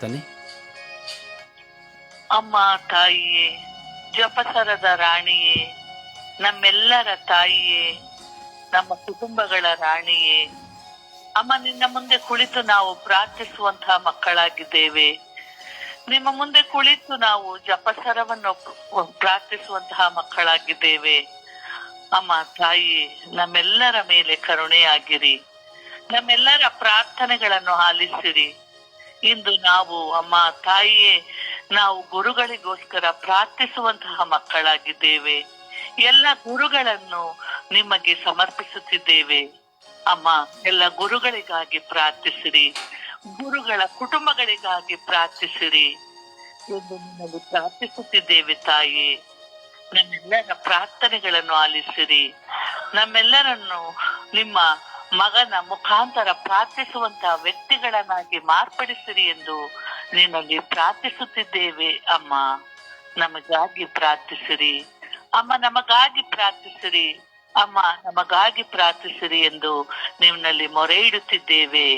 ಪ್ರಾರ್ಥನೆ ಅಮ್ಮ, ತಾಯಿಯೇ, ಜಪಸರದ ರಾಣಿಯೇ, ನಮ್ಮೆಲ್ಲರ ತಾಯಿಯೇ, ನಮ್ಮ ಕುಟುಂಬಗಳ ರಾಣಿಯೇ, ಅಮ್ಮ, ನಿನ್ನ ಮುಂದೆ ಕುಳಿತು ನಾವು ಪ್ರಾರ್ಥಿಸುವಂತಹ ಮಕ್ಕಳಾಗಿದ್ದೇವೆ. ನಿಮ್ಮ ಮುಂದೆ ಕುಳಿತು ನಾವು ಜಪಸರವನ್ನು ಪ್ರಾರ್ಥಿಸುವಂತಹ ಮಕ್ಕಳಾಗಿದ್ದೇವೆ. ಅಮ್ಮ ತಾಯಿ ನಮ್ಮೆಲ್ಲರ ಮೇಲೆ ಕರುಣೆಯಾಗಿರಿ. ನಮ್ಮೆಲ್ಲರ ಪ್ರಾರ್ಥನೆಗಳನ್ನು ಆಲಿಸಿರಿ. ಇಂದು ನಾವು ಅಮ್ಮ ತಾಯಿಯೇ, ನಾವು ಗುರುಗಳಿಗೋಸ್ಕರ ಪ್ರಾರ್ಥಿಸುವಂತಹ ಮಕ್ಕಳಾಗಿದ್ದೇವೆ. ಎಲ್ಲ ಗುರುಗಳನ್ನು ನಿಮಗೆ ಸಮರ್ಪಿಸುತ್ತಿದ್ದೇವೆ. ಅಮ್ಮ, ಎಲ್ಲ ಗುರುಗಳಿಗಾಗಿ ಪ್ರಾರ್ಥಿಸಿರಿ. ಗುರುಗಳ ಕುಟುಂಬಗಳಿಗಾಗಿ ಪ್ರಾರ್ಥಿಸಿರಿ. ಎಂದು ನಿಮಗೆ ಪ್ರಾರ್ಥಿಸುತ್ತಿದ್ದೇವೆ ತಾಯಿ ನಮ್ಮೆಲ್ಲರ ಪ್ರಾರ್ಥನೆಗಳನ್ನು ಆಲಿಸಿರಿ. ನಮ್ಮೆಲ್ಲರನ್ನು ನಿಮ್ಮ ಮಗನ ಮುಖಾಂತರ ಪ್ರಾರ್ಥಿಸುವಂತಹ ವ್ಯಕ್ತಿಗಳನ್ನಾಗಿ ಮಾರ್ಪಡಿಸಿರಿ ಎಂದು ನಿನ್ನಲ್ಲಿ ಪ್ರಾರ್ಥಿಸುತ್ತಿದ್ದೇವೆ, ಅಮ್ಮ. ನಮಗಾಗಿ ಪ್ರಾರ್ಥಿಸಿರಿ. ಅಮ್ಮ, ನಮಗಾಗಿ ಪ್ರಾರ್ಥಿಸಿರಿ. ಅಮ್ಮ, ನಮಗಾಗಿ ಪ್ರಾರ್ಥಿಸಿರಿ ಎಂದು ನಿಮ್ಮಲ್ಲಿ ಮೊರೆ ಇಡುತ್ತಿದ್ದೇವೆ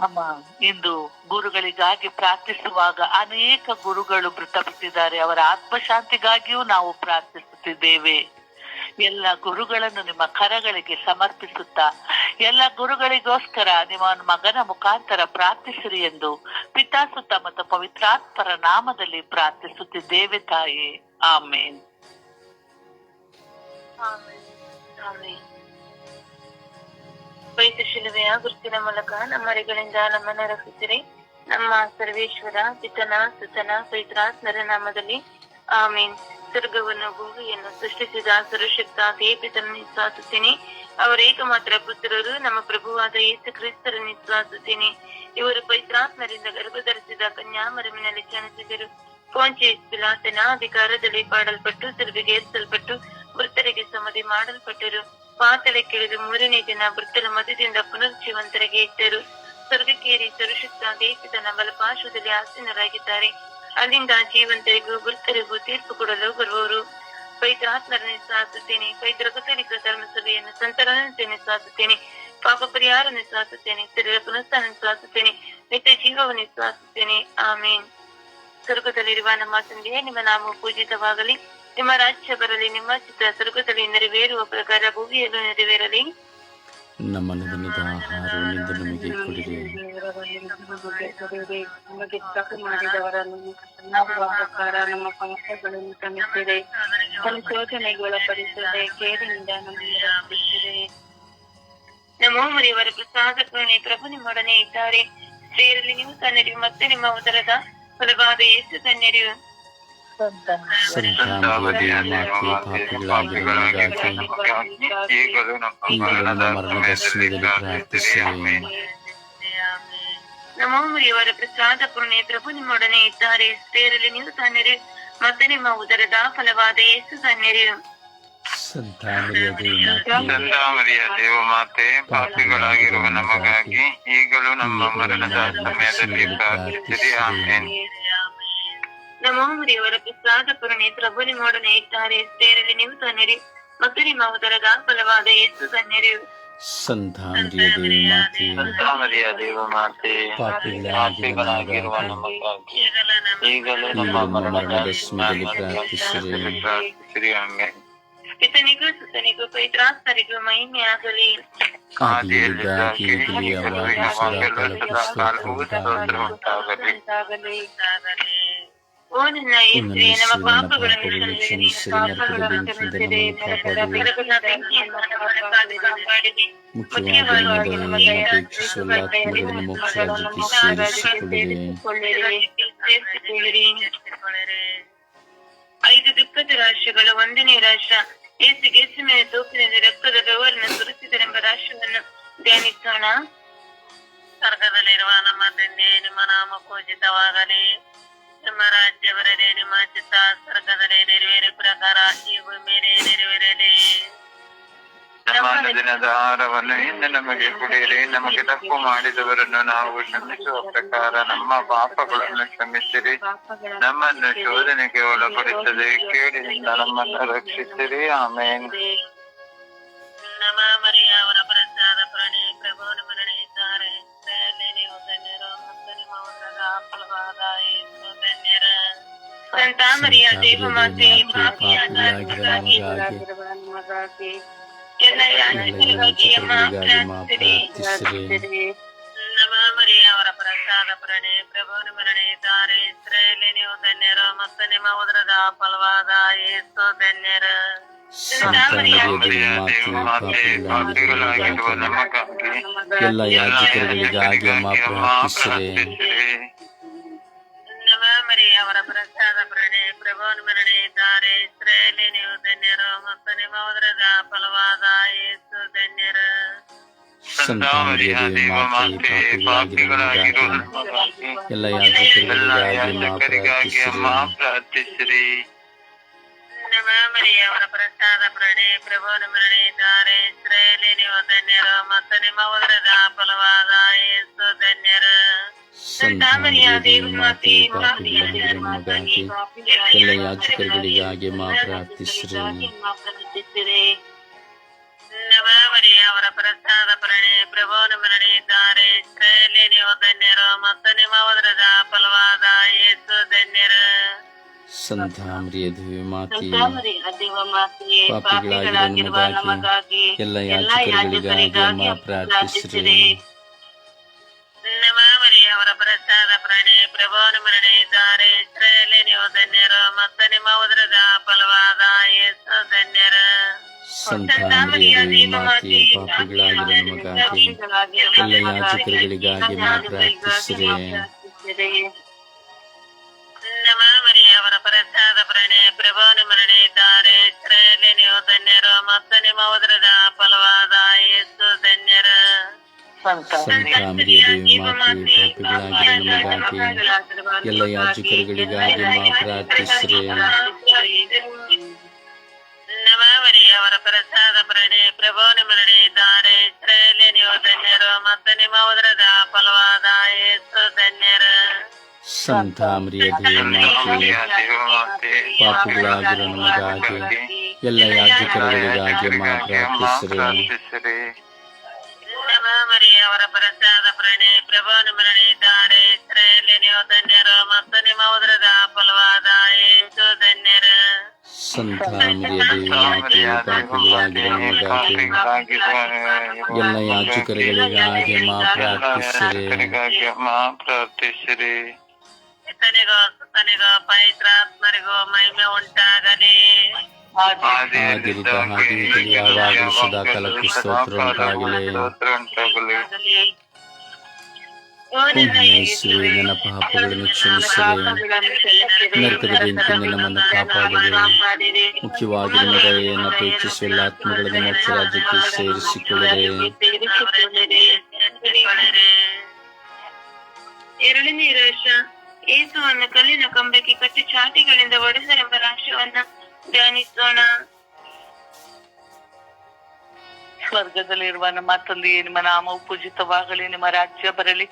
ಅಮ್ಮ, ಇಂದು ಗುರುಗಳಿಗಾಗಿ ಪ್ರಾರ್ಥಿಸುವಾಗ ಅನೇಕ ಗುರುಗಳು ಮೃತಪಟ್ಟಿದ್ದಾರೆ. ಅವರ ಆತ್ಮಶಾಂತಿಗಾಗಿಯೂ ನಾವು ಪ್ರಾರ್ಥಿಸುತ್ತಿದ್ದೇವೆ. ಎಲ್ಲ ಗುರುಗಳನ್ನು ನಿಮ್ಮ ಕರಗಳಿಗೆ ಸಮರ್ಪಿಸುತ್ತಾ ಎಲ್ಲ ಗುರುಗಳಿಗೋಸ್ಕರ ನಿಮ್ಮ ಮಗನ ಮುಖಾಂತರ ಪ್ರಾರ್ಥಿಸಿರಿ ಎಂದು ಪಿತಾಸುತ್ತ ಮತ್ತು ಪವಿತ್ರಾತ್ಮರ ನಾಮದಲ್ಲಿ ಪ್ರಾರ್ಥಿಸುತ್ತಿದ್ದೇವೆ ತಾಯಿ. ಆಮೇನ್. ಶಿಲುವೆಯ ಗುರುತಿನ ಮೂಲಕ ನಮ್ಮ ಮರಿಗಳಿಂದ ನಮ್ಮನ್ನ ರಕ್ಷಿಸಿರಿ. ನಮ್ಮ ಸರ್ವೇಶ್ವರ, ಪಿತನ, ಸುತನ, ಪವಿತ್ರಾತ್ಮರ ನಾಮದಲ್ಲಿ ಆಮೀನ್. ಸ್ವರ್ಗವನ್ನು ಭೂಮಿಯನ್ನು ಸೃಷ್ಟಿಸಿದ ಸರ್ವಶಕ್ತ ದೇಪಿತನ ವಿಶ್ವಾಸುತ್ತೇನೆ ಅವರ ಏಕಮಾತ್ರ ಪುತ್ರರು, ನಮ್ಮ ಪ್ರಭುವಾದ ಯೇಸು ಕ್ರಿಸ್ತರ ವಿಶ್ವಾಸುತ್ತೇನೆ ಇವರು ಪೈತ್ರಾತ್ಮರಿಂದ ಗರ್ಭಧರಿಸಿದ ಕನ್ಯಾಮರಮಿನಲ್ಲಿ ಜನಿಸಿದರು. ಪೋಂಚೇಸ್ ಪಿಲಾತನ ಅಧಿಕಾರದಲ್ಲಿ ಪಾಡಲ್ಪಟ್ಟು, ಸಿಲುಬೆಗೆ ಏರಿಸಲ್ಪಟ್ಟು ಮೃತರಿಗೆ ಸಮಾಧಿ ಮಾಡಲ್ಪಟ್ಟರು. ಪಾತಳಕ್ಕಿಳಿದು ಮೂರನೇ ದಿನ ಮೃತರ ಮಧ್ಯದಿಂದ ಪುನರ್ಜೀವಂತರಿಗೆ ಇಟ್ಟರು. ಸ್ವರ್ಗಕ್ಕೇರಿ ಸರ್ವಶಕ್ತ ದೇಶದ ಬಲಪಾರ್ಶ್ವದಲ್ಲಿ ಆಸೀನರಾಗಿದ್ದಾರೆ. ಅಲ್ಲಿಂದ ಜೀವಂತರಿಗೂ ಗುರುತರಿಗೂ ತೀರ್ಪು ಕೊಡಲು ಬರುವವರು. ಪೈತ್ರಾತ್ಮರನ್ನು ಸಾಸುತ್ತೇನೆ. ಪೈತ್ರ ಕಥೋಲಿಕ ಧರ್ಮಸಭೆಯನ್ನು ಸಂತರನ್ನು ಸಾಸುತ್ತೇನೆ. ಪಾಪ ಪರಿಹಾರವನ್ನು ಸಾಸುತ್ತೇನೆ. ಶರೀರ ಪುನಃಸ್ಥಾನ ಸಾಸುತ್ತೇನೆ. ನಿತ್ಯ ಜೀವವನ್ನು ಸಾಸುತ್ತೇನೆ. ಆಮೇನ್. ಸ್ವರ್ಗದಲ್ಲಿರುವ ನಮ್ಮ ತಂದೆಯೇ, ನಿಮ್ಮ ನಾಮ ಪೂಜಿತವಾಗಲಿ. ನಿಮ್ಮ ರಾಜ್ಯ ಬರಲಿ. ನಿಮ್ಮ ಚಿತ್ರ ಸ್ವರ್ಗದಲ್ಲಿ ನೆರವೇರುವ ಪ್ರಕಾರ ಭೂಮಿಯಲ್ಲೂ ನೆರವೇರಲಿ. ನಮ್ಮ ದಿನದ ಆಹಾರವನ್ನಿಂದ ನಮಗೆ ತಪ್ಪು ಮಾಡಿದವರನ್ನು ಪ್ರಕಾರ ನಮ್ಮ ಸಮಸ್ಯೆಗಳನ್ನು ಕ್ಷಮಿಸಿದೆ ಸಂಶೋಧನೆಗೆ ಒಳಪಡಿಸದೆ ಕೇಡಿನಿಂದ ನಮ್ಮನ್ನು ರಕ್ಷಿಸಿದೆ ನಮೋ ಮರಿಯವರ ಪ್ರಭು ನಿಮ್ಮೊಡನೆ ಇದ್ದಾರೆ. ಸ್ತ್ರೀಯರಲ್ಲಿ ನೀವು ತನ್ನರಿವು ಮತ್ತೆ ನಿಮ್ಮ ಉದರದ ಫಲವಾದ ಯೇಸು ನಮಗಾಗಿ ಈಗಲೂ ನಮ್ಮ ಮರಣದ ಸಮಯದಲ್ಲಿ ಪ್ರಾರ್ಥಿಸಿರಿ ನಮೋ ಮರಿಯವರ ಪ್ರಸಾದ ಪುಣ್ಯ ಪ್ರಭು ನಿಮ್ಮೊಡನೆ ಇದ್ದಾರೆ. ಸ್ತ್ರೀಯರಲ್ಲಿ ನೀವು ತನ್ನರಿ ಮತ್ತೆ ನಿಮ್ಮ ಉದರದ ಫಲವಾದ ಯೇಸು ಮಾತೆ. ಸಂತಾಮರಿಯ ದೇವ ಮಾತೆ ಪಾಪಿಗಳಾಗಿರುವ ನಮಗಾಗಿ ಈಗಲೂ ನಮ್ಮ ಮರಣದ ಸಮಯದಲ್ಲಿ ಪ್ರಾರ್ಥಿಸಿರಿ ಆಮೇನ್. ನಮೋ ಮರಿಯವರ ಪ್ರಸಾದ ಪುರಣಿ ಪ್ರಭು ನಿಮ್ಮೊಡನೆ ಇದ್ದಾರೆ. ಸ್ತ್ರೀಯರಲ್ಲಿ ನೀವು ತನ್ನರಿ ಮತ್ತು ನಿಮ್ಮ ಉದರದ ಫಲವಾದ ಯೇಸು ತನ್ನರಿವು ಸಂತಾನವಧಿಯ ದೇವ ಮಾತೆ ಸಂತಾಮರಿಯ ದೇವ ಮಾತೆ ಪಾಪಿಗಳಾಗಿರುವ ನಮಗಾಗಿ ಈಗಲೂ ನಮ್ಮ ಮರಣದ ಸಮಯದಲ್ಲಿ ಪ್ರಾರ್ಥಿಸಿರಿ ಆಮೇನ್ ಪಿತನಿಗೂ ಸುತನಿಗೂ ಪವಿತ್ರಾಸ್ತರಿಗೂ ಓ ನಮ್ಮ ಪಾಪಗಳನ್ನು. ಮುಖ್ಯವಾಗಿ ನಿಮ್ಮ ಸೇರಿಸಿಕೊಳ್ಳಿರಿ ಸೇರಿಸಿಕೊಳ್ಳಿರಿ. ಐದು ದುಃಖದ ರಾಷ್ಟ್ರಗಳು ಒಂದನೇ ರಾಷ್ಟ್ರ ಏಸು ಗೆಸು ಮೇಲೆ ತೋಪಿನಿಂದ ರಕ್ತದ ಬೆವರನ್ನು ಸುರಿಸಿದರೆಂಬ ರಾಷ್ಟ್ರವನ್ನು ಧ್ಯಾನಿಸೋಣ ಸ್ವರ್ಗದಲ್ಲಿರುವ ನಮ್ಮ ತಂದೆ ನಿಮ್ಮ ನಾಮ ಪೂಜಿತವಾಗಲಿ ನಿಮ್ಮ ರಾಜ್ಯ ಬರಲಿ ನಿಮ್ಮ ಚಿತ್ತ ಸ್ವರ್ಗದಲ್ಲಿ ನೆರವೇರ ಪ್ರಕಾರ ಈ ಮೇಲೆ ನೆರವೇರಲಿ ನಮ್ಮ ದಿನದ ಆಹಾರವನ್ನು ಇಂದು ನಮಗೆ ಕುಡಿಯಿರಿ ನಮಗೆ ತಪ್ಪು ಮಾಡಿದವರನ್ನು ನಾವು ಕ್ಷಮಿಸುವ ಪ್ರಕಾರ ನಮ್ಮ ಪಾಪಗಳನ್ನು ಕ್ಷಮಿಸಿರಿ ನಮ್ಮನ್ನು ಶೋಧನೆಗೆ ಒಳಪಡಿಸದೆ ಕೇಡಿನಿಂದ ನಮ್ಮನ್ನು ರಕ್ಷಿಸಿರಿ ಆಮೇನ್ ಅಮ್ಮ ಪ್ರಾರ್ಥಿಸಿರಿ ಪ್ರಾರ್ಥಿಸಿರಿ ನಮ ಮರಿಯ ಅವರ ಪ್ರಸಾದ ಪ್ರಣೆ ಪ್ರಭುನ ಮರಣೆ ತಾರೆ ಇಸ್ರೇಲಿ ನೀವು ಧನ್ಯರು ಮತ್ತು ನಿಮ್ಮ ಉದರದ ಫಲವಾದ ಯೇಸು ಧನ್ಯರ ಸಂತ ಮರಿಯ ದೇವ ಮಾತೆ ಪಾಪಿಗಳಾಗಿರುವ ನಮಗಾಗಿ ಎಲ್ಲ ಯಾಜಕರುಗಳಿಗಾಗಿ ಅಮ್ಮ ಪ್ರಾರ್ಥಿಸಿರಿ ನಮ ಮರಿಯ ಅವರ ಪ್ರಸಾದ ಪ್ರಣೆ ಪ್ರಭುನ ಮರಣೆ ತಾರೆ ಇಸ್ರೇಲಿ ನೀವು ಧನ್ಯರು ಮತ್ತು ನಿಮ್ಮ ಉದರದ ಫಲವಾದ ಯೇಸು ಧನ್ಯರ ಸಂತ ಮರಿಯ ದೇವ ಮಾತೆ ಪಾಪಿಗಳಾಗಿರುವ ನಮಗಾಗಿ ಎಲ್ಲ ಯಾಜಕರುಗಳಿಗಾಗಿ ಅಮ್ಮ ಪ್ರಾರ್ಥಿಸಿರಿ ಪ್ರಾರ್ಥಿಸಿರಿ ನಮ ಮರಿಯ ಅವರ ಪ್ರಸಾದ ಪ್ರಣೆ ಪ್ರಭುನ ಮರಣೆ ತಾರೆ ಇಸ್ರೇಲಿ ನೀವು ಧನ್ಯರು ಮತ್ತು ನಿಮ್ಮ ಉದರದ ಫಲವಾದ ಯೇಸು ಧನ್ಯರ ಸಂತ ಮರಿಯ ದೇವ ಮಾತೆ ಪಾಪಿಗಳಾಗಿರುವ ನಮಗಾಗಿ ಎಲ್ಲ ಯಾಜಕರುಗಳಿಗಾಗಿ ಅಮ್ಮ ಪ್ರಾರ್ಥಿಸಿರಿ ನವ ಮರಿಯ ಅವರ ಪ್ರಸಾದ ಪ್ರಣೆ ಪ್ರಭುನ ಮರಣೆ ತಾರೆ ಇಸ್ರೇಲಿ ನೀವು ಧನ್ಯರು ಮತ್ತು ನಿಮ್ಮ ಉದರದ ಫಲವಾದ ಯೇಸು ಧನ್ಯರ ಸಂತ ಮರಿಯ ದೇವ ಮಾತೆ ಪಾಪಿಗಳಾಗಿರುವ ನಮಗಾಗಿ ಎಲ್ಲ ಯಾಜಕರುಗಳಿಗಾಗಿ ಅಮ್ಮ ಪ್ರಾರ್ಥಿಸಿರಿ ಪ್ರಣೆ ಪ್ರಭುನ ಮರಣೆ ತಾರೆ ಇಸ್ರೇಲಿ ನೀವು ಧನ್ಯರು ಮತ್ತು ನಿಮ್ಮ ಉದರದ ಫಲವಾದ ಯೇಸು ಧನ್ಯರ ಸಂತ ಮರಿಯ ದೇವ ಮಾತೆ ಪಾಪಿಗಳಾಗಿರುವ ನಮಗಾಗಿ ಎಲ್ಲ ಯಾಜಕರುಗಳಿಗಾಗಿ ಅಮ್ಮ ಪ್ರಾರ್ಥಿಸಿರಿ ನಮ ಮರಿಯ ಅವರ ಪ್ರಸಾದ ಪ್ರಣೆ ಪ್ರಭುನ ಮರಣೆ ತಾರೆ ಇಸ್ರೇಲಿ ನೀವು ಧನ್ಯರು ಮತ್ತು ನಿಮ್ಮ ಉದರದ ಫಲವಾದ ಯೇಸು ಧನ್ಯರ ಸಂತ ಮರಿಯ ದೇವ ಮಾತೆ ಪಾಪಿಗಳಾಗಿರುವ ನಮಗಾಗಿ ಎಲ್ಲ ಯಾಜಕರುಗಳಿಗಾಗಿ ಅಮ್ಮ ಪ್ರಾರ್ಥಿಸಿರಿ ನಮ ಮರಿಯ ಅವರ ಪ್ರಸಾದ ಪ್ರಣೆ ಪ್ರಭುನ ಮರಣೆ ತಾರೆ ಇಸ್ರೇಲಿ ನೀವು ಧನ್ಯರು ಮತ್ತು ನಿಮ್ಮ ಉದರದ ಫಲವಾದ ಯೇಸು ಧನ್ಯರ ಸಂತ ಮರಿಯ ದೇವ ಮಾತೆ ದೇವಮಾತೆ ಪಾಪಿಗಳಾಗಿರೋ ನಮಗಾಗಿ ಎಲ್ಲ ಯಾಜಕರುಗಳಿಗಾಗಿ ಅಮ್ಮ ಪ್ರಾರ್ಥಿಸಿರಿ ಪಾಪಿಗಳಾಗಿರೋ ನಮಗಾಗಿ ಎಲ್ಲ ಯಾಜಕರುಗಳಿಗಾಗಿ ಅಮ್ಮ ಪ್ರಾರ್ಥಿಸಿರಿ ಅಮ್ಮ ಪ್ರಾರ್ಥಿಸಿರಿ ಇತನಿಗೋ ಸುತನಿಗೋ ಪವಿತ್ರಾತ್ಮರಿಗೋ ಮಹಿಮೆ ಉಂಟಾಗಲಿ ಆದಿರಿದ ಹಾಗೆ ಯಾವಾಗಲೂ ಸದಾ ಕಾಲಕ್ಕೂ ಸ್ತೋತ್ರ ಉಂಟಾಗಲಿ ಸ್ತೋತ್ರ ಉಂಟಾಗಲಿ ಯೇಸುವೆ ನನ್ನ ಪಾಪಗಳನ್ನು ಕ್ಷಮಿಸಿರಿ ನರಕದ ಬೆಂಕಿಯಿಂದ ನಮ್ಮನ್ನು ಕಾಪಾಡಿರಿ ಮುಖ್ಯವಾಗಿ ನಿಮ್ಮ ದಯೆಯನ್ನು ಪ್ರೀತಿಸುವ ಎಲ್ಲ ಆತ್ಮಗಳನ್ನು ಮೋಕ್ಷ ರಾಜ್ಯಕ್ಕೆ ಸೇರಿಸಿಕೊಳ್ಳಿರಿ ಎರಡನೇ ರಹಸ್ಯ ಏಸುವನ್ನು ಕಲ್ಲಿನ ಕಂಬಕ್ಕೆ ಕಟ್ಟಿ ಚಾಟಿಗಳಿಂದ ಒಡೆಸರೆಂಬ ರಹಸ್ಯವನ್ನ ಧ್ಯಾನಿಸೋಣ ಸ್ವರ್ಗದಲ್ಲಿರುವ ನಮ್ಮ ತಂದೆಯೇ ನಿಮ್ಮ ನಾಮವು ಪೂಜಿತವಾಗಲಿ ನಿಮ್ಮ ರಾಜ್ಯ ಬರಲಿ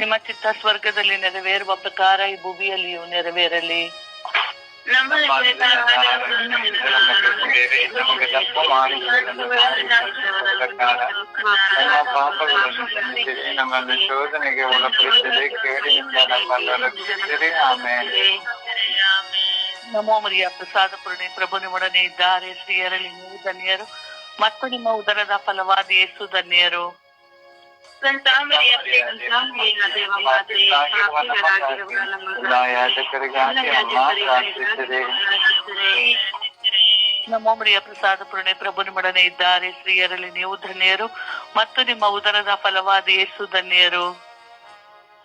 ನಿಮ್ಮ ಚಿತ್ತ ಸ್ವರ್ಗದಲ್ಲಿ ನೆರವೇರುವ ಪ್ರಕಾರ ಈ ಭೂಮಿಯಲ್ಲಿಯೂ ನೆರವೇರಲಿ. ನಮ್ಮ ಪಾಪಗಳನ್ನು ನಮ್ಮನ್ನು ಶೋಧನೆಗೆ ಒಳಪಡಿಸಿದೆ ಕೇಳಿನಿಂದ ನಮ್ಮನ್ನು ರಕ್ಷಿಸಿರಿ ಆಮೇಲೆ ನಮೋ ಮರಿಯ ಪ್ರಸಾದ ಪೂರ್ಣಿ ಪ್ರಭು ನಿಮ್ಮೊಡನೆ ಇದ್ದಾರೆ ಸ್ತ್ರೀಯರಲ್ಲಿ ನೀವು ಧನ್ಯರು. ಮತ್ತು ನಿಮ್ಮ ಉದರದ ಫಲವಾದ ಯೇಸು ಧನ್ಯರು. ಸಂತಾಮರಿಯ ದೇವ ಮಾತೆ ಪಾಪಿಗಳಾಗಿರುವ ಎಲ್ಲ ಯಾಜಕರಿಗಾಗಿ ಅಮ್ಮ ಪ್ರಾರ್ಥಿಸಿರಿ ನಮೋ ಮರಿಯ ಪ್ರಸಾದ ಪೂರ್ಣೆ ಪ್ರಭು ನಿಮ್ಮೊಡನೆ ಇದ್ದಾರೆ. ಸ್ತ್ರೀಯರಲ್ಲಿ ನೀವು ಧನ್ಯರು ಮತ್ತು ನಿಮ್ಮ ಉದರದ ಫಲವಾದ ಯೇಸು ಧನ್ಯರು.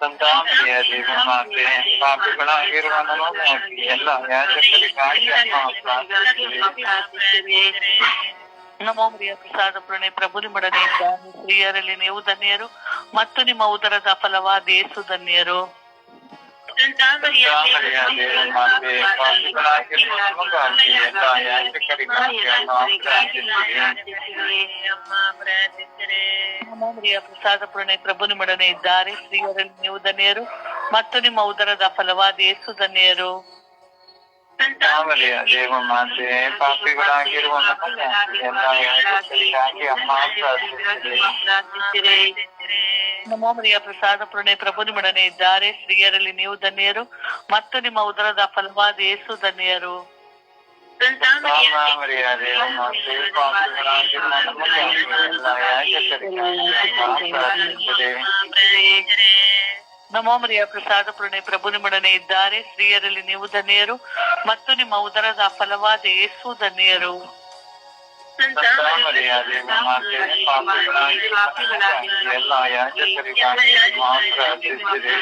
ಸಂತಾಮರಿಯ ಪಾಪಿಗಳಾಗಿರುವ ಎಲ್ಲ ಯಾಜಕರಿಗಾಗಿ ಅಮ್ಮ ಪ್ರಾರ್ಥಿಸಿರಿ ನಮೋ ಪ್ರಸಾದ ಪುರಣೆ ಪ್ರಭು ನಿಮ್ಮೊಡನೆ ಇದ್ದಾರೆ ಸ್ತ್ರೀಯರಲ್ಲಿ ನೀವು ಧನ್ಯರು ಮತ್ತು ನಿಮ್ಮ ಉದರದ ಫಲವಾದ ಏಸು ಧನ್ಯರು. ಪ್ರಸಾದ ಪೂರ್ಣೆ ಪ್ರಭು ನಿಮ್ಮೊಡನೆ ಇದ್ದಾರೆ ಸ್ತ್ರೀಯರಲ್ಲಿ ನೀವು ಧನ್ಯರು ಮತ್ತು ನಿಮ್ಮ ಉದರದ ಫಲವಾದ ಏಸು ಧನ್ಯರು. ಸಂತಾಮರಿಯ ದೇವ ಮಾತೆ ಪಾಪಿಗಳಾಗಿರುವ ನಮೋ ಪ್ರಸಾದ ಪ್ರಣಯ ಪ್ರಭು ನಿಮ್ಮೊಡನೆ ಇದ್ದಾರೆ. ಸ್ತ್ರೀಯರಲ್ಲಿ ನೀವು ಧನ್ಯರು. ಮತ್ತು ನಿಮ್ಮ ಉದರದ ಫಲವಾದ ಯೇಸು ಧನ್ಯರು. ಮರಿಯ ದೇವ ಮಾತೆ ಪಾಪಿಗಳಾಗಿರುವ ನಮಗಾಗಿ ಎಲ್ಲ ಯಾಜಕರಿಗಾಗಿ ಪ್ರಾರ್ಥಿಸಿರಿ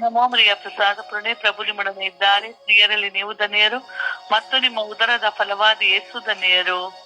ನಮೋ ಮರಿಯ ಪ್ರಸಾದ ಪ್ರಣಯ ಪ್ರಭು ನಿಮ್ಮೊಡನೆ ಇದ್ದಾರೆ. ಸ್ತ್ರೀಯರಲ್ಲಿ ನೀವು ಧನ್ಯರು ಮತ್ತು ನಿಮ್ಮ ಉದರದ ಫಲವಾದ ಯೇಸು ಧನ್ಯರು. ನಮೋಮರಿಯ ಪ್ರಸಾದ ಪ್ರಣಯ ಪ್ರಭು ನಿಮ್ಮೊಡನೆ ಇದ್ದಾರೆ. ಸ್ತ್ರೀಯರಲ್ಲಿ ನೀವು ಧನ್ಯರು ಮತ್ತು ನಿಮ್ಮ ಉದರದ ಫಲವಾದ ಯೇಸು ಧನ್ಯರು.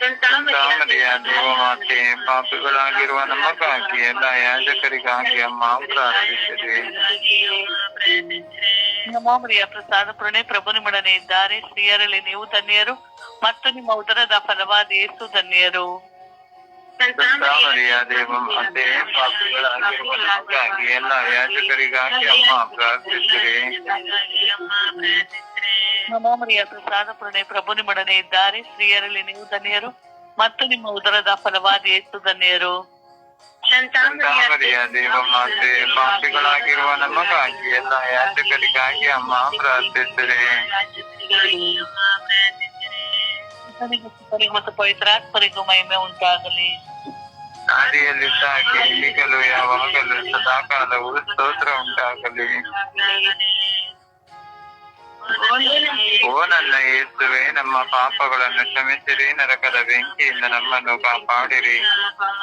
ಮರಿಯ ದೇವಮಾತೆ ಪಾಪಿಗಳಾಗಿರುವ ನಮಗಾಗಿ ಎಲ್ಲ ಯಾಜಕರಿಗಾಗಿ ಅಮ್ಮ ಪ್ರಾರ್ಥಿಸಿದೆ ನಮೋ ಮರಿಯ ಪ್ರಸಾದ ಪೂರ್ಣೆ ಪ್ರಭು ನಿಮ್ಮೊಡನೆ ಇದ್ದಾರೆ. ಸ್ತ್ರೀಯರಲ್ಲಿ ನೀವು ಧನ್ಯರು ಮತ್ತು ನಿಮ್ಮ ಉದರದ ಫಲವಾದ ಯೇಸು ಧನ್ಯರು. ಮರಿಯ ದೇವ ಮಾತೆ ಪಾಪಿಗಳಾಗಿರುವ ನಮಗಾಗಿ ಎಲ್ಲ ಯಾಜಕರಿಗಾಗಿ ಅಮ್ಮ ಪ್ರಾರ್ಥಿಸಿರಿ. ನಮೋ ಮರಿಯ ಪ್ರಸಾದ ಪೂರ್ಣೆ ಪ್ರಭು ನಿಮ್ಮೊಡನೆ ಇದ್ದಾರೆ. ಸ್ತ್ರೀಯರಲ್ಲಿ ನೀವು ಧನ್ಯರು ಮತ್ತು ನಿಮ್ಮ ಉದರದ ಫಲವಾದ ಯೇಸು ಧನ್ಯರು. ಮರಿಯ ದೇವ ಮಾತೆ ಪಾಪಿಗಳಾಗಿರುವ ನಮಗಾಗಿ ಎಲ್ಲ ಯಾಜಕರಿಗಾಗಿ ಅಮ್ಮ ಪ್ರಾರ್ಥಿಸಿದೆ ಮತ್ತು ಪವಿತ್ರಾತ್ಮರಿಗೂ ಮಹಿಮೆ ಉಂಟಾಗಲಿ. ಆದಿಯಲ್ಲಿದ್ದ ಹಾಗೆ ಈಗಲೂ ಯಾವಾಗಲೂ ಸದಾಕಾಲವು ಸ್ತೋತ್ರ ಉಂಟಾಗಲಿ. ಓ ನನ್ನ ಯೇಸುವೆ ನಮ್ಮ ಪಾಪಗಳನ್ನು ಕ್ಷಮಿಸಿರಿ, ನರಕದ ಬೆಂಕಿಯಿಂದ ನಮ್ಮನ್ನು ಕಾಪಾಡಿರಿ.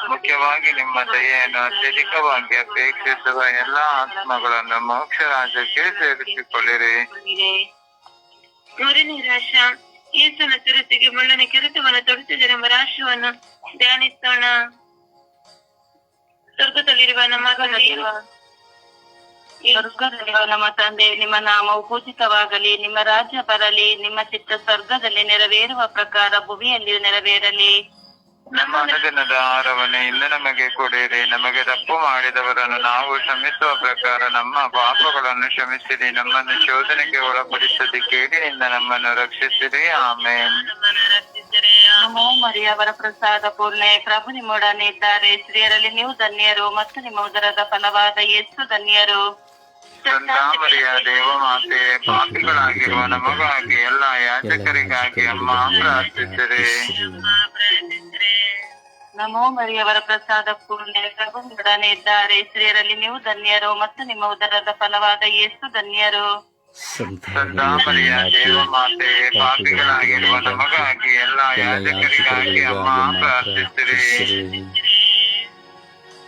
ಮುಖ್ಯವಾಗಿ ನಿಮ್ಮ ದಯೆಯನ್ನು ಅತ್ಯಧಿಕವಾಗಿ ಅಪೇಕ್ಷಿಸುವ ಎಲ್ಲಾ ಆತ್ಮಗಳನ್ನು ಮೋಕ್ಷ ರಾಜ್ಯಕ್ಕೆ ಸೇರಿಸಿಕೊಳ್ಳಿರಿ. ಮೂರನೇ ರಾಶ ಯೇಸುನ ತುರಸಿಗೆ ಮುಳ್ಳನ ತೊಡಿಸಿದರೆಂಬ ರಾಶಿಯನ್ನು ಧ್ಯಾನಿಸೋಣ. ಸ್ವರ್ಗದಲ್ಲಿರುವ ನಮ್ಮ ತಂದೆ ಸ್ವರ್ಗದಲ್ಲಿರುವ ನಮ್ಮ ತಂದೆ ನಿಮ್ಮ ನಾಮವು ಪೂಜಿತವಾಗಲಿ ನಿಮ್ಮ ರಾಜ್ಯ ಬರಲಿ ನಿಮ್ಮ ಚಿತ್ತ ಸ್ವರ್ಗದಲ್ಲಿ ನೆರವೇರುವ ಪ್ರಕಾರ ಭೂಮಿಯಲ್ಲಿಯೂ ನೆರವೇರಲಿ. ನಮ್ಮ ಅನುದಿನದ ಆಹಾರವನ್ನು ಇಂದು ನಮಗೆ ಕೊಡಿರಿ. ನಮಗೆ ತಪ್ಪು ಮಾಡಿದವರನ್ನು ನಾವು ಕ್ಷಮಿಸುವ ಪ್ರಕಾರ ನಮ್ಮ ಪಾಪಗಳನ್ನು ಕ್ಷಮಿಸಿರಿ. ನಮ್ಮನ್ನು ಶೋಧನೆಗೆ ಒಳಪಡಿಸದೆ ಕೇಡಿನಿಂದ ನಮ್ಮನ್ನು ರಕ್ಷಿಸಿರಿ. ಆಮೇನ್. ನಮೋ ಮರಿಯವರ ಪ್ರಸಾದ ಪೂರ್ಣೆ. ಪ್ರಭು ನಿಮ್ಮೊಡನೆ ಇದ್ದಾರೆ. ಸ್ತ್ರೀಯರಲ್ಲಿ ನೀವು ಧನ್ಯರು ಮತ್ತು ನಿಮ್ಮ ಉದರದ ಫಲವಾದ ಯೇಸು ಧನ್ಯರು. ಮರಿಯ ದೇವ ಮಾತೆ ಪಾಪಿಗಳಾಗಿರುವ ನಮಗಾಗಿ ಎಲ್ಲ ಯಾಚಕರಿಗಾಗಿ ಅಮ್ಮ ಪ್ರಾರ್ಥಿಸಿರಿ. ನಮೋ ಮರಿಯವರ ಪ್ರಸಾದ ಪೂರ್ಣ ಪ್ರಭು ಇದ್ದಾರೆ. ಸ್ತ್ರೀಯರಲ್ಲಿ ನೀವು ಧನ್ಯರು ಮತ್ತು ನಿಮ್ಮ ಉದರದ ಫಲವಾದ ಯೇಸು ಧನ್ಯರು. ಮರಿಯ ದೇವ ಮಾತೆ ಪಾಪಿಗಳಾಗಿರುವ ನಮಗಾಗಿ ಎಲ್ಲ ಯಾಜಕರಿಗಾಗಿ ಅಮ್ಮ ಪ್ರಾರ್ಥಿಸಿರಿ.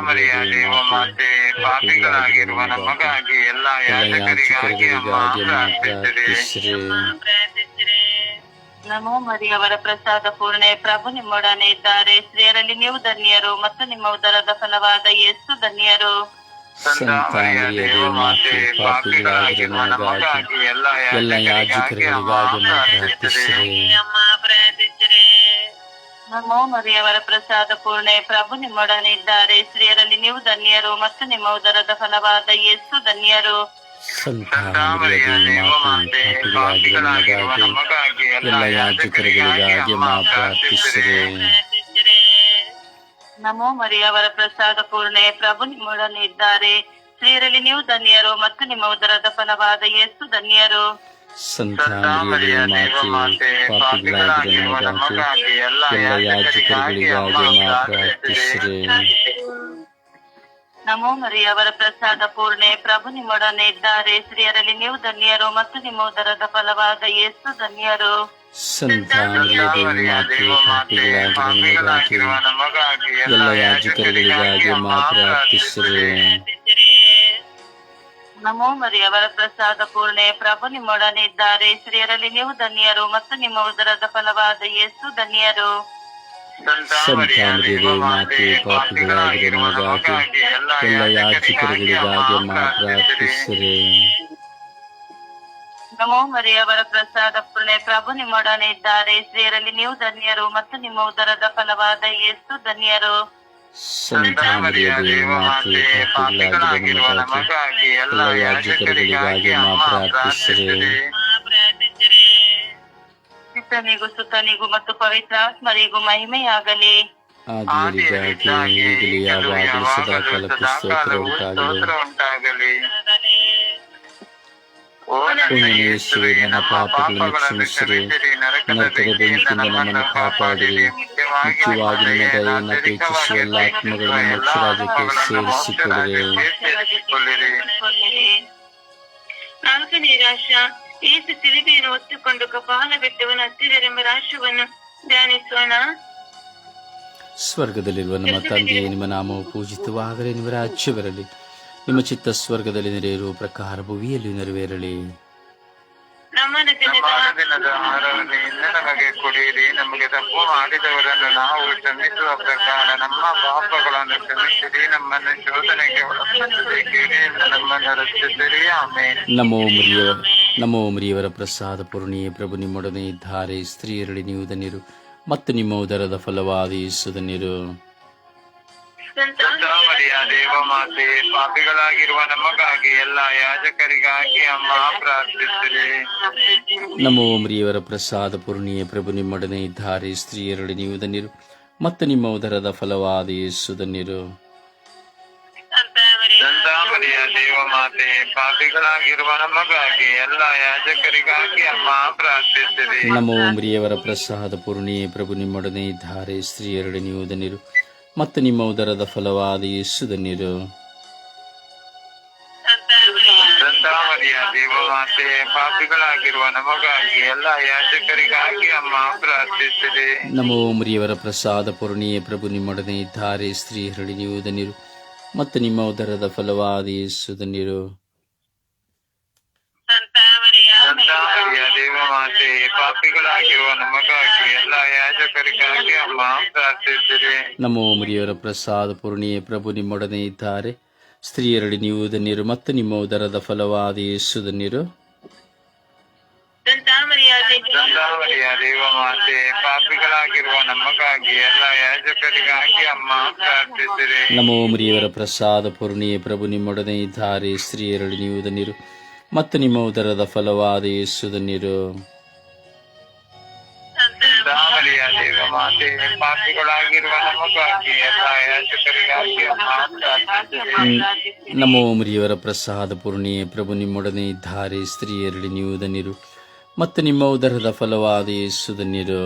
ಮರಿಯ ದೇವ ಮಾತೆ ಪಾಪಿಗಳಾಗಿರುವ ನಮಗಾಗಿ ಎಲ್ಲ ಪ್ರಾರ್ಥಿಸಿರಿ. ನಮೋ ಮರಿಯವರ ಪ್ರಸಾದ ಪೂರ್ಣೆ. ಪ್ರಭು ನಿಮ್ಮೊಡನೆ ಇದ್ದಾರೆ. ಸ್ತ್ರೀಯರಲ್ಲಿ ನೀವು ಧನ್ಯರು ಮತ್ತು ನಿಮ್ಮ ಉದರದ ಫಲವಾದ ಯೇಸು ಧನ್ಯರು. ಮರಿಯ ದೇವ ಮಾತೆ ಪಾಪಿಗಳಾಗಿರುವ ನಮಗಾಗಿ ಎಲ್ಲ ಯಾಜಕರಿಗಾಗಿ ಅಮ್ಮ ಪ್ರಾರ್ಥಿಸಿರಿ. ನಮೋ ಮರಿಯವರ ಪ್ರಸಾದ ಪೂರ್ಣೆ ಪ್ರಭು ನಿಮ್ಮೊಡನೆ ಇದ್ದಾರೆ ಸ್ತ್ರೀಯರಲ್ಲಿ ನೀವು ಧನ್ಯರು ಮತ್ತು ನಿಮ್ಮ ಉದರದ ಫಲವಾದ ಯೇಸು ಧನ್ಯರು. ನಮೋ ಮರಿಯವರ ಪ್ರಸಾದ ಪೂರ್ಣೆ ಪ್ರಭು ನಿಮ್ಮೊಡನೆ ಇದ್ದಾರೆ ಸ್ತ್ರೀಯರಲ್ಲಿ ನೀವು ಧನ್ಯರು ಮತ್ತು ನಿಮ್ಮ ಉದರದ ಫಲವಾದ ಯೇಸು ಧನ್ಯರು. ಮರಿಯ ದೇವ ಮಾತೆ ಪಾಪಿಗಳಾಗಿರುವ ನಮಗಾಗಿ ಎಲ್ಲ ಯಾಜಕರಿಗಾಗಿ ಅಮ್ಮ ಪ್ರಾರ್ಥಿಸಿರಿ ನಮೋ ಮರಿಯವರ ಪ್ರಸಾದ ಪೂರ್ಣೆ. ಪ್ರಭು ನಿಮ್ಮೊಡನೆ ಇದ್ದಾರೆ. ಸ್ತ್ರೀಯರಲ್ಲಿ ನೀವು ಧನ್ಯರು ಮತ್ತು ನಿಮ್ಮ ಉದರದ ಫಲವಾದ ಎಷ್ಟು ಧನ್ಯರು. ಸಂತಾನ ದೇವಿ ಮಾತೆ ಪಾಪಿಗಳಾಗಿರುವ ನಮಗಾಗಿ ಎಲ್ಲ ಯಾಜಕರುಗಳಿಗಾಗಿ ಮಾತ್ರ ಪ್ರಾರ್ಥಿಸಿರಿ ನಮೋ ಮರಿಯ ಅವರ ಪ್ರಸಾದ ಪೂರ್ಣೆ ಪ್ರಭು ನಿಮ್ಮೊಡನೆ ಇದ್ದಾರೆ ಸ್ತ್ರೀಯರಲ್ಲಿ ನೀವು ಧನ್ಯರು ಮತ್ತು ನಿಮ್ಮ ಉದರದ ಫಲವಾದ ಯೇಸು ಧನ್ಯರು. ಮಾತೆ ನಮಗಾಗಿ. ಎಲ್ಲ ನಮೋ ಮರಿಯವರ ಪ್ರಸಾದ ಪೂರ್ಣೆ ಪ್ರಭು ನಿಮ್ಮೊಡನೆ ಇದ್ದಾರೆ ಸ್ತ್ರೀಯರಲ್ಲಿ ನೀವು ಧನ್ಯರು ಮತ್ತು ನಿಮ್ಮ ಉದರದ ಫಲವಾದ ಯೇಸು ಧನ್ಯರು. ಸಂತಾನದೇವಿ ಮಾತೆ ಪಾಪಿಗಳಾಗಿರುವ ನಮಗಾಗಿ ಎಲ್ಲ ಯಾಜಕರುಗಳಿಗಾಗಿ ಮಾ ಪ್ರಾರ್ಥಿಸಿರಿ ಪಿತನಿಗೂ ಸುತನಿಗೂ ಮತ್ತು ಪವಿತ್ರಾತ್ಮರಿಗೂ ಮಹಿಮೆಯಾಗಲಿ. ಆದಿಗಳಿಗಾಗಿ ಈಗಲೂ ಯಾವಾಗಲೂ ಉಂಟಾಗಲಿ ಓ ನನ್ನ ಪಾಪಗಳನ್ನು ಕ್ಷಮಿಸಿರಿ. ನರಕದ ಬೆಂಕಿಯಿಂದ ನಮ್ಮನ್ನು ಕಾಪಾಡಿರಿ. ಮುಖ್ಯವಾಗಿ ದಯೆಯನ್ನು ಪ್ರೀತಿಸಿ ಎಲ್ಲ ಆತ್ಮಗಳನ್ನು ಸೇರಿಸಿಕೊಳ್ಳಿರಿ. ನಾಲ್ಕನೇ ರಾಷ್ಟ್ರ ಏಸು ಸಿಲುಬೆಯನ್ನು ಹೊತ್ತುಕೊಂಡು ಕಪಾಲ ಬೆಟ್ಟವನ್ನು ಹತ್ತಿದರೆಂಬ ರಾಷ್ಟ್ರವನ್ನು ಧ್ಯಾನಿಸೋಣ. ಸ್ವರ್ಗದಲ್ಲಿರುವ ನಮ್ಮ ತಂದೆಯೇ ನಿಮ್ಮ ನಾಮವು ಪೂಜಿತವಾದರೆ ನಿಮ್ಮ ರಾಜ್ಯ ಬರಲಿ ನಿಮ್ಮ ಚಿತ್ತ ಸ್ವರ್ಗದಲ್ಲಿ ನೆರೆಯಿರುವ ಪ್ರಕಾರ ಭುವಿಯಲ್ಲಿ ನೆರವೇರಲಿ. ನಮ್ಮ ದಿನದ ದಿನದ ಆಹಾರವನ್ನು ಇಂದು ನಮಗೆ ಕೊಡಿರಿ. ನಮಗೆ ತಪ್ಪು ಮಾಡಿದವರನ್ನು ನಾವು ಕ್ಷಮಿಸುವ ಪ್ರಕಾರ ನಮ್ಮ ಪಾಪಗಳನ್ನು ಕ್ಷಮಿಸಿರಿ. ನಮ್ಮನ್ನು ಶೋಧನೆಗೆ ಒಳಪಡಿಸದೆ ಕೇಳಿಯಿಂದ ನಮ್ಮನ್ನು ರಕ್ಷಿಸಿರಿ. ಆಮೇಲೆ ನಮೋ ಮುರಿಯ ನಮೋ ಮುರಿಯವರ ಪ್ರಸಾದ ಪೂರ್ಣಿಯೇ. ಪ್ರಭು ನಿಮ್ಮೊಡನೆ ಇದ್ದಾರೆ. ಸ್ತ್ರೀಯರಳಿ ನೀವು ಧನ್ಯರು. ಮತ್ತು ನಿಮ್ಮ ಉದರದ ಫಲವಾದ ಯೇಸು ಧನ್ಯರು. ದೇವಮಾತೆ ದೇವ ಮಾತೆ ಪಾಪಿಗಳಾಗಿರುವ ನಮಗಾಗಿ ಎಲ್ಲ ಯಾಜಕರಿಗಾಗಿ ಅಮ್ಮ ಪ್ರಾರ್ಥಿಸಿರಿ ನಮೋ ಮರಿಯವರ ಪ್ರಸಾದ ಪೂರ್ಣಿಯೇ ಪ್ರಭು ನಿಮ್ಮೊಡನೆ ಇದ್ದಾರೆ ಸ್ತ್ರೀಯರಡಿ ನೀವು ಧನ್ಯರು ಮತ್ತು ನಿಮ್ಮ ಉದರದ ಫಲವಾದ ಯೇಸು ಧನ್ಯರು. ದೇವ ಮಾತೆ ಪಾಪಿಗಳಾಗಿರುವ ನಮಗಾಗಿ ಎಲ್ಲ ಯಾಜಕರಿಗಾಗಿ ಅಮ್ಮ ಪ್ರಾರ್ಥಿಸಿರಿ ನಮೋ ಮರಿಯವರ ಪ್ರಸಾದ ಪೂರ್ಣಿಯೇ ಪ್ರಭು ನಿಮ್ಮೊಡನೆ ಇದ್ದಾರೆ ಸ್ತ್ರೀಯರಡಿ ನೀವು ಧನ್ಯರು ಮತ್ತು ನಿಮ್ಮ ಉದರದ ಫಲವಾದ ಯೇಸು ಧನ್ಯರು ಸಂತ ಮರಿಯ ಸಂತ ಮರಿಯ ದೇವ ಮಾತೆ ಪಾಪಿಗಳಾಗಿರುವ ನಮಗಾಗಿ ಎಲ್ಲ ಯಾಜಕರಿಗಾಗಿ ಅಮ್ಮ ಪ್ರಾರ್ಥಿಸಿರಿ. ನಮೋ ಮುರಿಯವರ ಪ್ರಸಾದ ಪೂರ್ಣಿಯೇ ಪ್ರಭು ನಿಮ್ಮೊಡನೆ ಇದ್ದಾರೆ ಸ್ತ್ರೀಯರಳಿ ನೀವು ಧನ್ಯರು ಮತ್ತು ನಿಮ್ಮ ಉದರದ ಫಲವಾದ ಯೇಸು ಧನ್ಯರು ಸಂತ ಮರಿಯ ಸಂತ ಮರಿಯ ದೇವ ಮಾತೆ ಪಾಪಿಗಳಾಗಿರುವ ನಮಗಾಗಿ ಎಲ್ಲ ಯಾಜಕರಿಗಾಗಿ ಅಮ್ಮ ಪ್ರಾರ್ಥಿಸಿರಿ. ನಮೋ ಮರಿಯವರ ಪ್ರಸಾದ ಪೂರ್ಣಿಯೇ ಪ್ರಭು ನಿಮ್ಮೊಡನೆ ಇದ್ದಾರೆ. ಸ್ತ್ರೀಯರಡಿ ನೀವು ನೀರು ಮತ್ತು ನಿಮ್ಮ ಉದರದ ಫಲವಾದ ಯೇಸು ಧನ್ಯರು ಸಂತ ಮರಿಯ ಸಂತ ಮಾತೆ ಪಾಪಿಗಳಾಗಿರುವ ನಮಗಾಗಿ ಎಲ್ಲ ಯಾಜಕರಿಗಾಗಿ ಅಮ್ಮ ಪ್ರಾರ್ಥಿಸಿರಿ. ನಮೋ ಮರಿಯವರ ಪ್ರಸಾದ ಪೂರ್ಣಿಯೇ ಪ್ರಭು ನಿಮ್ಮೊಡನೆ ಇದ್ದಾರೆ. ಸ್ತ್ರೀಯರಡಿ ನೀವು ಧನ್ಯರು ಮತ್ತು ನಿಮ್ಮ ಉದರದ ಫಲವಾದ ಯೇಸುದ ನೀರು. ನಮೋ ಮುರಿಯವರ ಪ್ರಸಾದ ಪೂರ್ಣಿಯೇ ಪ್ರಭು ನಿಮ್ಮೊಡನೆ ಇದ್ದಾರೆ ಸ್ತ್ರೀಯರಳಿ ನೀವು ಧನ್ಯರು ಮತ್ತು ನಿಮ್ಮ ಉದರದ ಫಲವಾದ ಯೇಸುದ ಧನ್ಯರು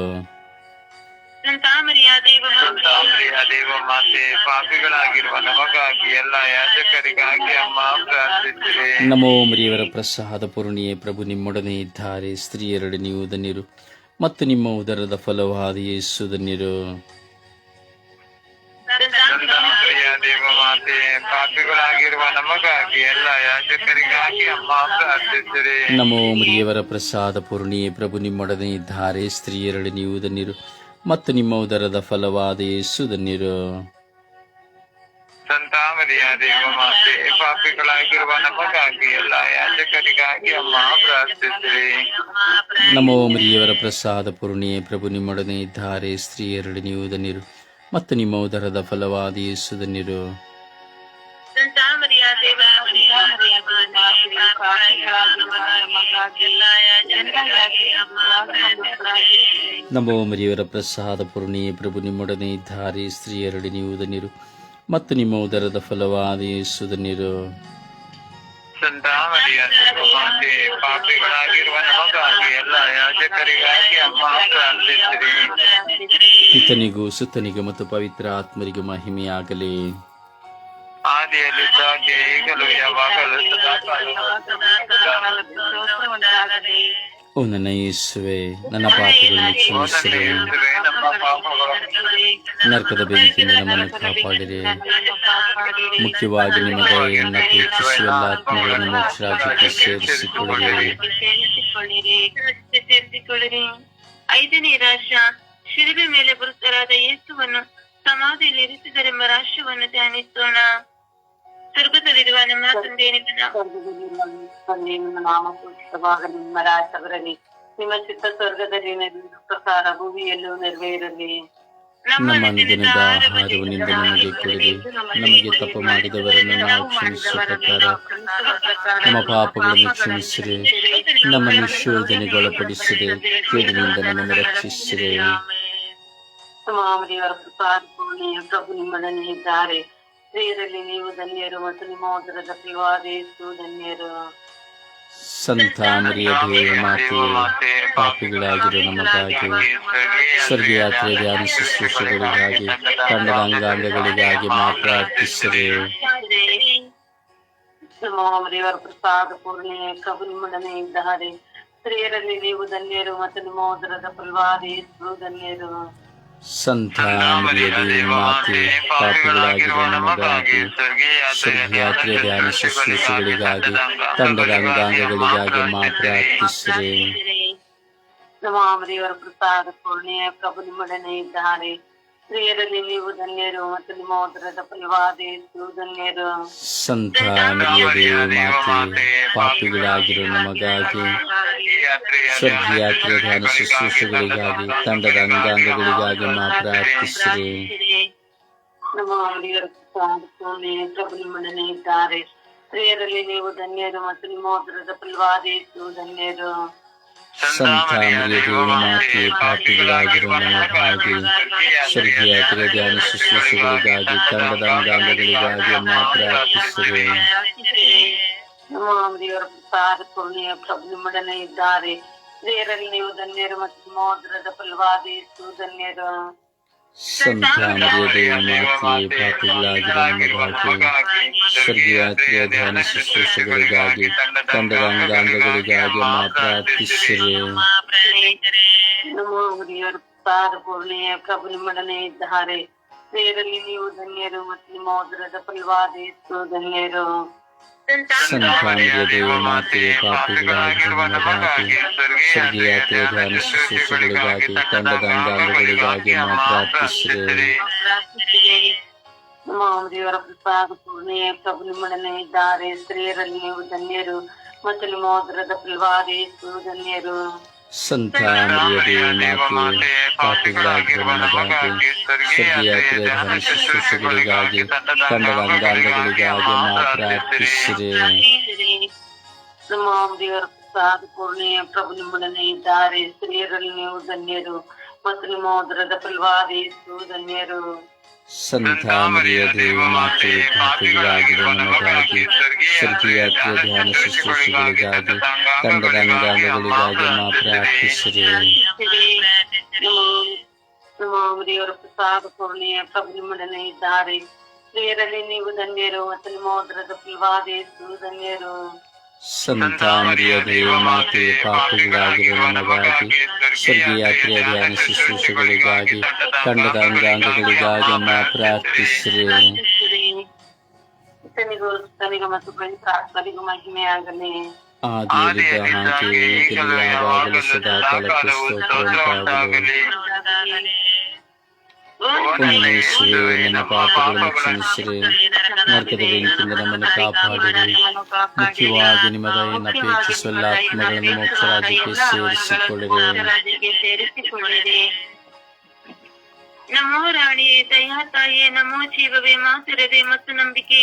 ಪಾಪಿಗಳಾಗಿರುವ ನಮಗಾಗಿ ಎಲ್ಲ ಯಾಜಕರಿಗಾಗಿ ಅಮ್ಮ ಪ್ರಾರ್ಥಿಸಿರಿ. ನಮೋ ಮರಿಯವರ ಪ್ರಸಾದ ಪೂರ್ಣಿಯೇ ಪ್ರಭು ನಿಮ್ಮೊಡನೆ ಇದ್ದಾರೆ ಸ್ತ್ರೀಯರಡೆ ನೀವು ಧನ್ಯರು ಮತ್ತು ನಿಮ್ಮ ಉದರದ ಫಲವಾದ ಯೇಸು ಧನ್ಯರು ಸಂತ ಮರಿಯ ದೇವ ಮಾತೆ ಪಾಪಿಗಳಾಗಿರುವ ನಮಗಾಗಿ ಎಲ್ಲ ಯಾಜಕರಿಗಾಗಿ ಅಮ್ಮ ಪ್ರಾರ್ಥಿಸಿರಿ. ನಮೋ ಮರಿಯವರ ಪ್ರಸಾದ ಪೂರ್ಣಿಯೇ ಪ್ರಭು ನಿಮ್ಮೊಡನೆ ಇದ್ದಾರೆ ನೀವು ಧನ್ಯರು ಮತ್ತು ನಿಮ್ಮ ಉದರದ ಫಲವಾದ ಯೇಸು ಧನ್ಯರು ಸಂತ ಮರಿಯ ದೇವ ಪಾಪಿಗಳಾಗಿರುವ ನಮಗಾಗಿ ಎಲ್ಲ ಯಾಜಕರಿಗಾಗಿ ಅಮ್ಮ ಪ್ರಾರ್ಥಿಸಿರಿ. ನಮೋ ಮರಿಯವರ ಪ್ರಸಾದ ಪೂರ್ಣಿಯೇ ಪ್ರಭು ನಿಮ್ಮೊಡನೆ ಇದ್ದಾರೆ ನೀವು ಧನ್ಯರು ಮತ್ತು ನಿಮ್ಮ ಉದರದ ಫಲವಾದ ಯೇಸು ಧನ್ಯರು ನಮೋ ಮರಿಯವರ ಪ್ರಸಾದ ಪೂರ್ಣಿಯ ಪ್ರಭು ನಿಮ್ಮೊಡನೆ ಇದ್ದಾರೆ ಸ್ತ್ರೀಯರಡಿ ನೀವು ಧನ್ಯರು ಮತ್ತು ನಿಮ್ಮ ಉದರದ ಫಲವಾದ ಯೇಸು ಧನ್ಯರು. ಪಿತನಿಗೂ ಸುತ್ತನಿಗೂ ಮತ್ತು ಪವಿತ್ರ ಆತ್ಮರಿಗೂ ಮಹಿಮೆಯಾಗಲಿ. ಆದಿಯಲ್ಲಿದ್ದ ಹಾಗೆ ಈಗಲೂ ಯಾವಾಗಲೂ. ಓ ನನ್ನ ಯೇಸುವೆ ನನ್ನ ಪಾಪಗಳನ್ನು ಕ್ಷಮಿಸಿರಿ ನರಕದ ಬೆಂಕಿಯಿಂದ ನಮ್ಮನ್ನು ಕಾಪಾಡಿರಿ. ಮುಖ್ಯವಾಗಿ ನಿಮ್ಮ ದಯೆಯನ್ನು ಪ್ರೀತಿಸಿ ಎಲ್ಲ ಆತ್ಮಗಳನ್ನು ಮೋಕ್ಷ ರಾಜ್ಯಕ್ಕೆ ಸೇರಿಸಿಕೊಳ್ಳಿರಿ. ಐದನೇ ರಾಶ ಶಿಲುಬೆ ಮೇಲೆ ಬರುತ್ತರಾದ ಯೇಸುವನ್ನು ಸಮಾಧಿಯಲ್ಲಿ ಇರಿಸಿದರೆಂಬ ರಾಷ್ಟ್ರವನ್ನು ಧ್ಯಾನಿಸೋಣ. ಸ್ವರ್ಗದಲ್ಲಿರುವ ನಮ್ಮ ತಂದೆ ನಿನ್ನ ಸ್ವರ್ಗದಲ್ಲಿರುವ ನಿಮ್ಮ ತಂದೆ ನಿಮ್ಮ ನಾಮ ಪೂಜಿತವಾಗಲಿ ನಿಮ್ಮ ರಾಜ್ಯ ಬರಲಿ ನಿಮ್ಮ ಚಿತ್ತ ಸ್ವರ್ಗದಲ್ಲಿ ನೆರವೇರುವ ಪ್ರಕಾರ ಭೂಮಿಯಲ್ಲೂ ನೆರವೇರಲಿ ನಮ್ಮ ಅನುದಿನದ ಆಹಾರವನ್ನಿಂದ ನಮಗೆ ಕೊಡಿರಿ ನಮಗೆ ತಪ್ಪು ಮಾಡಿದವರನ್ನು ನಾವು ಕ್ಷಮಿಸುವ ಪ್ರಕಾರ ನಮ್ಮ ಪಾಪಗಳನ್ನು ಕ್ಷಮಿಸಿರಿ ನಮ್ಮನ್ನು ಶೋಧನೆಗೊಳಪಡಿಸಿರಿ ಕೇಡಿನಿಂದ ನಮ್ಮನ್ನು ರಕ್ಷಿಸಿರಿ ಮಾಮರಿಯವರ ಪ್ರಸಾದ ಪೂರ್ಣೆಯ ಪ್ರಭು ನಿಮ್ಮೊಡನೆ ಇದ್ದಾರೆ ಸ್ತ್ರೀಯರಲ್ಲಿ ನೀವು ಧನ್ಯರು ಮತ್ತು ನಿಮ್ಮ ಮಧುರದ ಫಲವಾದ ಯೇಸು ಧನ್ಯರು. ಸಂತ ಮರಿಯ ದೇವ ಮಾತೆ ಪಾಪಿಗಳಾಗಿರೋ ನಮಗಾಗಿ ಸ್ವರ್ಗಯಾತ್ರೆ ಧ್ಯಾನ ಶುಶ್ರೂಷೆಗಳಿಗಾಗಿ ತಂಡದ ಅಂಗಾಂಗಗಳಿಗಾಗಿ ಮಾತ್ರ ಅರ್ಪಿಸಿದೆ ಮಾಮರಿಯವರ ಪ್ರಸಾದ ಪೂರ್ಣೆಯ ಕಬುಲ್ಮಡನೆ ಇದ್ದಾರೆ ಸ್ತ್ರೀಯರಲ್ಲಿ ನೀವು ಧನ್ಯರು ಮತ್ತು ನಿಮ್ಮ ಮಧುರದ ಫಲವಾದ ಧನ್ಯರು. ಸಂತ ಮರಿಯ ದೇವ ಮಾತೆ ಪಾಪಿಗಳಾಗಿರೋ ನಮಗಾಗಿ ಸ್ವರ್ಗೀಯ ಯಾತ್ರೆ ಧ್ಯಾನ ಶುಶ್ರೂಷೆಗಳಿಗಾಗಿ ತಂಡದ ಅಂಗಾಂಗಗಳಿಗಾಗಿ ಮಾ ಪ್ರಾರ್ಥಿಸಿರಿ ಮಾಮರಿಯವರ ಪ್ರಸಾದ ಪೂರ್ಣೆಯ ಪ್ರಭು ನಿಮ್ಮೊಡನೆ ಇದ್ದಾರೆ ಸ್ತ್ರೀಯರಲ್ಲಿ ನೀವು ಧನ್ಯರು ಮತ್ತು ನಿಮ್ಮ ಉದರದ ಫಲವಾದ ಯೇಸು ಧನ್ಯರು ಸಂತ ಮರಿಯ ದೇವ ಮಾತೆ ಪಾಪಿಗಳಾಗಿರೋ ನಮಗಾಗಿ ಸ್ವರ್ಗೀಯ ಯಾತ್ರೆ ಧ್ಯಾನ ಶುಶ್ರೂಷೆಗಳಿಗಾಗಿ ತಂಡದ ಅಂಗಾಂಗಗಳಿಗಾಗಿ ಮಾ ಪ್ರಾರ್ಥಿಸಿರಿ ನಮ್ಮ ಅಡಿಯರ ಪೂರ್ಣೆಯ ಪ್ರಭು ನಿಮ್ಮೊಡನೆ ಇದ್ದಾರೆ ಸ್ತ್ರೀಯರಲ್ಲಿ ನೀವು ಧನ್ಯರು ಮತ್ತು ನಿಮ್ಮ ಉದರದ ಫಲವಾದ ಯೇಸು ಧನ್ಯರು ಸಂತ ಮರಿಯ ದೇವ ಮಾತೆ ಪಾಪಿಗಳಾಗಿರೋ ನಮಗಾಗಿ ಸ್ವರ್ಗೀಯ ಯಾತ್ರೆ ಧ್ಯಾನ ಶುಶ್ರೂಷೆಗಳಿಗಾಗಿ ತಂಡದ ಅಂಗಾಂಗಗಳಿಗಾಗಿ ಮಾ ಪ್ರಾರ್ಥಿಸಿರಿ ನಮ್ಮ ಅಡಿಯರ ಪ್ರಸಾದ ಪೂರ್ಣೆಯ ಪ್ರಭು ನಿಮ್ಮೊಡನೆ ಇದ್ದಾರೆ. ಸ್ತ್ರೀಯರಲ್ಲಿ ನೀವು ಧನ್ಯರು ಮತ್ತು ನಿಮ್ಮ ಉದರದ ಫಲವಾದ ಯೇಸು ಧನ್ಯರು ಸಂತ ಮರಿಯ ದೇವ ಮಾತೆ ಪಾಪಿಗಳಾಗಿರೋ ನಮಗಾಗಿ ಸ್ವರ್ಗೀಯ ಯಾತ್ರೆಯ ಧ್ಯಾನ ಶುಶ್ರೂಷೆಗಳಿಗಾಗಿ ತಂಡದ ಅಂಗಾಂಗಗಳಿಗಾಗಿ ಮಾ ಪ್ರಾರ್ಥಿಸಿರಿ. ನಮ್ಮ ಹಿರಿಯರು ಪ್ರಸಾದ ಪೂರ್ಣೆಯ ಪ್ರಭು ನಿಮ್ಮೊಡನೆ ಇದ್ದಾರೆ. ಸ್ತ್ರೀಯರಲ್ಲಿ ನೀವು ಧನ್ಯರು ಮತ್ತು ನಿಮ್ಮ ಉದರದ ಫಲವಾದ ಯೇಸು ಧನ್ಯರು ಸಂತ ಮರಿಯ ದೇವ ಮಾತೆ ಪಾಪಿಗಳಾಗಿರೋ ನಮಗಾಗಿ ಸ್ವರ್ಗೀಯ ತೇಜಾನ ಶುಶ್ರೂಷೆಗಳಿಗಾಗಿ ತಂಡದ ಅಂಗಾಂಗಗಳಿಗಾಗಿ ಪ್ರಾರ್ಥಿಸಿರಿ ನಮ್ಮ ದೇವರ ಪೂರ್ಣೆಯ ಪ್ರಭು ಇದ್ದಾರೆ. ಸ್ತ್ರೀಯರಲ್ಲಿ ನೀವು ಧನ್ಯರು ಮತ್ತು ನಿಮ್ಮ ಉದರದ ಫಲವಾದ ಧನ್ಯರು ಸಂತ ಮಾತೆ ಪಾಪಿಗಳಾಗಿರೋ ನಮಗಾಗಿ ಸ್ವರ್ಗೀಯ ಯಾತ್ರೆಯ ಧ್ಯಾನ ಶುಶ್ರೂಷೆಗಳಿಗಾಗಿ ತಂಡದ ಅಂಗಾಂಗಗಳಿಗಾಗಿ ಪ್ರಾರ್ಥಿಸಿರಿ ನಮ್ಮ ಹಿರಿಯರ ಪ್ರಸಾದ ಪೂರ್ಣೆಯ ಪ್ರಭು ನಿಮ್ಮೊಡನೆ ಇದ್ದಾರೆ. ಸ್ತ್ರೀಯರಲ್ಲಿ ನೀವು ಧನ್ಯರು ಮತ್ತು ನಿಮ್ಮ ಉದರದ ಫಲವಾದ ಧನ್ಯರು. ಸಂತ ಮರಿಯ ದೇವ ಮಾತೆ ಪಾಪಿಗಳಾಗಿರೋ ನಮಗಾಗಿ ಸ್ವರ್ಗೀಯ ಯಾತ್ರೆ ಧ್ಯಾನ ಶುಶ್ರೂಷೆಗಳಿಗಾಗಿ ತಂಡದ ಅಂಗಾಂಗಗಳಿಗಾಗಿ ಮಾ ಪ್ರಾರ್ಥಿಸಿರಿ ನಮ್ಮ ಹಿರಿಯರ ಪ್ರಸಾದ ಪೂರ್ಣೆಯ ಪ್ರಭು ನಿಮ್ಮೊಡನೆ ಇದ್ದಾರೆ ಸ್ತ್ರೀಯರಲ್ಲಿ ನೀವು ಧನ್ಯರು ಮತ್ತು ನಿಮ್ಮ ಉದರದ ಫಲವಾದ ಯೇಸು ಧನ್ಯರು ಸಂತ ಮರಿಯ ದೇವ ಮಾತೆ ಪಾಪಿಗಳಾಗಿರೋ ನಮಗಾಗಿ ಸ್ವರ್ಗೀಯ ಯಾತ್ರೆಯ ಧ್ಯಾನ ಶುಶ್ರೂಷೆಗಳಿಗಾಗಿ ತಂಡದ ಅಂಗಾಂಗಗಳಿಗಾಗಿ ಮಾ ಪ್ರಾರ್ಥಿಸಿರಿ ಕರ್ತನಿಗೂ ಸುತ್ತನಿಗೂ ಮತ್ತು ಪವಿತ್ರಾತ್ಮರಿಗೂ ಮಹಿಮೆಯಾಗಲಿ ಆದಿಯಲ್ಲಿದ್ದ ಹಾಗೆ ಈಗಲೂ ಯಾವಾಗಲೂ ಸದಾ ಕಾಲಕ್ಕೆ ಸ್ತೋತ್ರ ಉಂಟಾಗಲಿ ಯೇಸುವೆ ನನ್ನ ಪಾಪಗಳನ್ನು ಕ್ಷಮಿಸಿರಿ ನರಕದ ಬೆಂಕಿಯಿಂದ ನಮ್ಮನ್ನು ಕಾಪಾಡಿರಿ ಮುಖ್ಯವಾಗಿ ನಿಮ್ಮ ದಯೆಯನ್ನು ಅಪೇಕ್ಷಿಸುವ ಎಲ್ಲ ಆತ್ಮಗಳನ್ನು ಮೋಕ್ಷ ರಾಜ್ಯಕ್ಕೆ ಸೇರಿಸಿಕೊಳ್ಳಿರಿ. ಸೇರಿಸಿಕೊಳ್ಳಿರಿ. ನಮೋ ರಾಣಿಯೇ ದಯಾ ತಾಯಿಯೇ ನಮೋ ಜೀವವೇ ಮಾತಿರದೆ ಮತ್ತು ನಂಬಿಕೆ.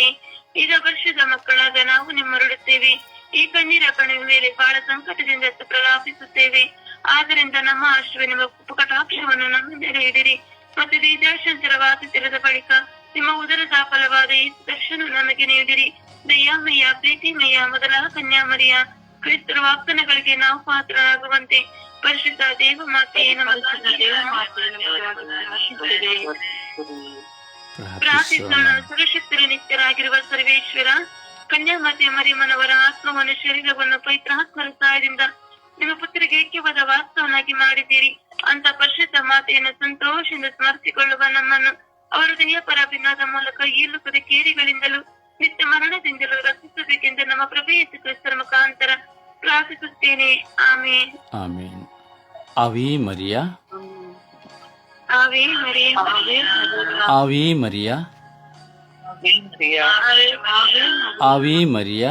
ಈಗ ವರ್ಷದ ಮಕ್ಕಳಾದ ನಾವು ನಿಮ್ಮರುಡುತ್ತೇವೆ. ಈ ಕಣ್ಣೀರ ಕಣಿವೆ ಮೇಲೆ ಬಹಳ ಸಂಕಟದಿಂದ ಪ್ರಲಾಪಿಸುತ್ತೇವೆ. ಆದ್ದರಿಂದ ನಮ್ಮ ಆಶ್ರಯ ನಿಮ್ಮ ಕಟಾಕ್ಷವನ್ನು ನಮ್ಮ ಮೇಲೆ ಇಡಿರಿ ಮತ್ತು ದೇಶಾಂತರವಾದ ತಿಳಿದ ಬಳಿಕ ನಿಮ್ಮ ಉದರ ಸಾಫಲವಾದ ಈ ದರ್ಶನ ನಮಗೆ ನೀಡಿರಿ ದಯ್ಯಾಮಯ್ಯ ಪ್ರೀತಿಮಯ್ಯ ಮೊದಲ ಕನ್ಯಾಮರಿಯ ಕ್ರಿಸ್ತರ ವಾಗ್ದಾನಗಳಿಗೆ ನಾವು ಪಾತ್ರರಾಗುವಂತೆ ಪರಿಶುದ್ಧ ದೇವ ಮಾತೆಯೇ. ಪ್ರಾರ್ಥಿಸೋಣ ಸುರಕ್ಷಿತರು ನಿತ್ಯರಾಗಿರುವ ಸರ್ವೇಶ್ವರ ಕನ್ಯಾಮತಿಯ ಮರಿಮನವರ ಆತ್ಮವನ್ನು ಶರೀರವನ್ನು ಪವಿತ್ರಾತ್ಮರ ಸಹಾಯದಿಂದ ನಿಮ್ಮ ಪುತ್ರಿಗೆ ಐಕ್ಯವಾದ ವಾಸ್ತವನಾಗಿ ಮಾಡಿದ್ದೀರಿ. ಅಂತ ಪರಿಶುದ್ಧ ಮಾತೆಯನ್ನು ಸಂತೋಷದಿಂದ ಸ್ಮರಿಸಿಕೊಳ್ಳುವ ನಮ್ಮನ್ನು ಅವರ ದಯ ಪರಾಭಿನಾದ ಮೂಲಕ ಈ ಲೋಕದ ಕೇರಿಗಳಿಂದಲೂ ನಿತ್ಯ ಮರಣದಿಂದಲೂ ರಕ್ಷಿಸಬೇಕೆಂದು ನಮ್ಮ ಪ್ರಭು ಯೇಸು ಕ್ರಿಸ್ತರ ಮುಖಾಂತರ ಪ್ರಾರ್ಥಿಸುತ್ತೇನೆ. ಆಮೇನ್. ಆಮೇನ್. ಅವೇ ಮರಿಯ. ಆವೇ ಮರಿಯ. ಆವಿ ಮರಿಯ. ಆವೆ ಮರಿಯ. ಆವಿ ಮರಿಯ.